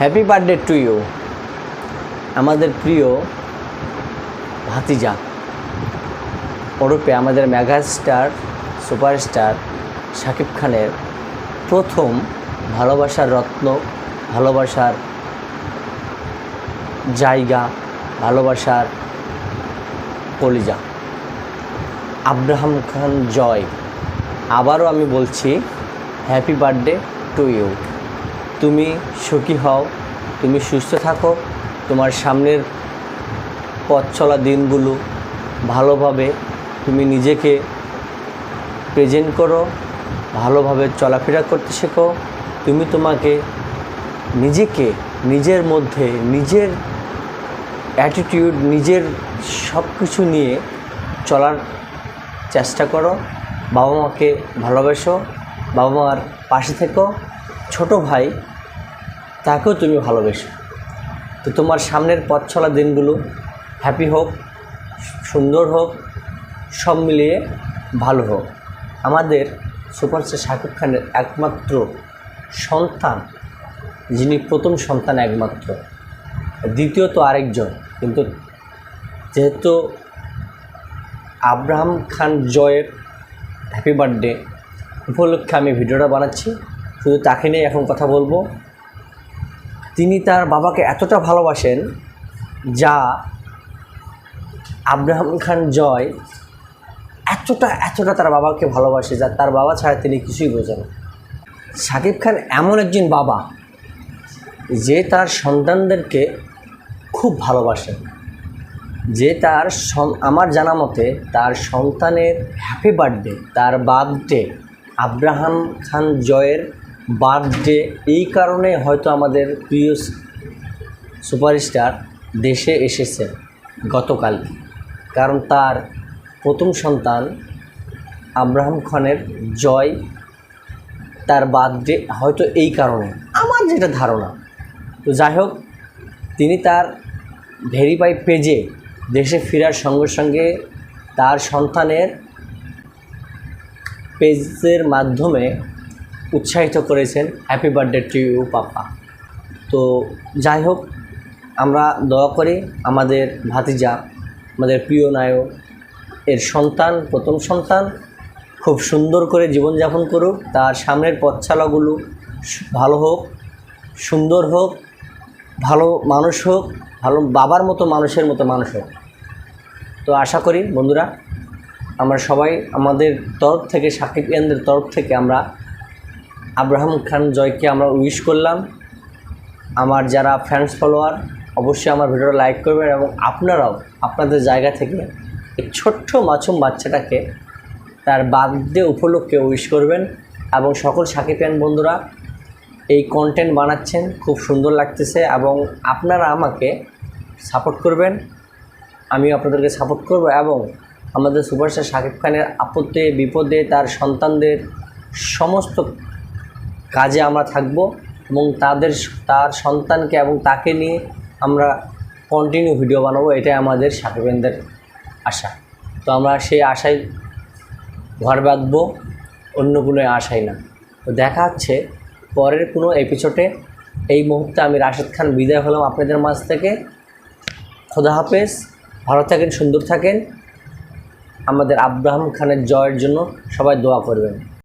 Happy birthday to you আমাদের প্রিয় ভাতিজা। ওরূপে আমাদের মেগাস্টার সুপারস্টার শাকিব খানের প্রথম ভালোবাসার রত্ন, ভালোবাসার জায়গা, ভালোবাসার কলিজা। আব্রাহাম খান জয়। আবারও আমি বলছি হ্যাপি বার্থডে টু ইউ তুমি সুখী হও, তুমি সুস্থ থাকো। তোমার সামনের পথ চলা দিনগুলো ভালোভাবে তুমি নিজেকে প্রেজেন্ট করো, ভালোভাবে চলাফেরা করতে শেখো। তুমি তোমাকে নিজেকে, নিজের মধ্যে, নিজের অ্যাটিটিউড নিজের সব কিছু নিয়ে চলার চেষ্টা করো। বাবা মাকে ভালোবেসো বাবা মার পাশে থেকো। ছোট ভাই, তাকেও তুমি ভালোবেসো। তো তোমার সামনের পথ চলা দিনগুলো হ্যাপি হোক, সুন্দর হোক, সব মিলিয়ে ভালো হোক। আমাদের সুপারস্টার শাকিব খানের একমাত্র সন্তান, যিনি প্রথম সন্তান একমাত্র। দ্বিতীয়ত আরেকজন, কিন্তু যেহেতু আব্রাহাম খান জয়ের হ্যাপি বার্থডে উপলক্ষে আমি ভিডিওটা বানাচ্ছি। শুধু তাকে নিয়ে এখন কথা বলব। তিনি তার বাবাকে এতটা ভালোবাসেন যা আব্রাহাম খান জয় এতটা এতটা তার বাবাকে ভালোবাসে যা তার বাবা ছাড়া তিনি কিছুই বোঝেন সাকিব খান এমন একজন বাবা যে তার সন্তানদেরকে খুব ভালোবাসেন, যে তার আমার জানা মতে তার সন্তানের হ্যাপি বার্থডে তার বার্থডে আব্রাহাম খান জয়ের বার্থডে, এই কারণে হয়তো আমাদের প্রিয় সুপারস্টার দেশে এসেছে গতকাল। কারণ তার প্রথম সন্তান আব্রাহাম খানের জয় তার বার্থডে হয়তো এই কারণে। আমার যেটা ধারণা। তো যাই হোক, তিনি তার ভেরিফাই পেজে দেশে ফেরার সঙ্গে সঙ্গে তার সন্তানের পেজের মাধ্যমে উৎসাহিত করেছেন happy birthday to you papa তো যাই হোক, আমরা দোয়া করি আমাদের ভাতিজা, আমাদের প্রিয় নায়ক, এর সন্তান, প্রথম সন্তান, খুব সুন্দর করে জীবনযাপন করুক, তার সামনের পথছালাগুলো সু- ভালো হোক, সুন্দর হোক, ভালো মানুষ হোক, ভালো বাবার মতো মানুষের মতো মানুষ হোক। তো আশা করি বন্ধুরা, আমরা সবাই আমাদের তরফ থেকে, সাকিব ইয়ানদের তরফ থেকে আমরা আব্রাহাম খান জয়কে আমরা উইশ করলাম। আমার যারা ফ্যান্স ফলোয়ার অবশ্যই আমার ভিডিওটা লাইক করবেন এবং আপনারাও আপনাদের জায়গা থেকে এই ছোট্ট মাছুম বাচ্চাটাকে তার বার্থডে উপলক্ষে উইশ করবেন এবং সকল সাকিবিয়ান বন্ধুরা এই কন্টেন্ট বানাচ্ছেন, খুব সুন্দর লাগতেছে এবং আপনারা আমাকে সাপোর্ট করবেন। আমিও আপনাদেরকে সাপোর্ট করব এবং আমাদের সুপারস্টার শাকিব খানের আপত্তি বিপদে, তার সন্তানদের সমস্ত কাজে আমরা থাকব এবং তাদের তার সন্তানকে এবং তাকে নিয়ে আমরা কন্টিনিউ ভিডিও বানাবো, এটাই আমাদের সাকিবেনদের আশা। তো আমরা সেই আশায় ঘর বাঁধবো, অন্য কোনো আশাই না। তো দেখা হচ্ছে পরের কোনো এপিসোডে এই মুহূর্তে আমি রাশেদ খান বিদায় হলাম আপনাদের মাঝ থেকে। খোদা হাফেজ, ভালো থাকেন, সুন্দর থাকেন। আমাদের আব্রাহাম খানের জয়ের জন্য সবাই দোয়া করবেন।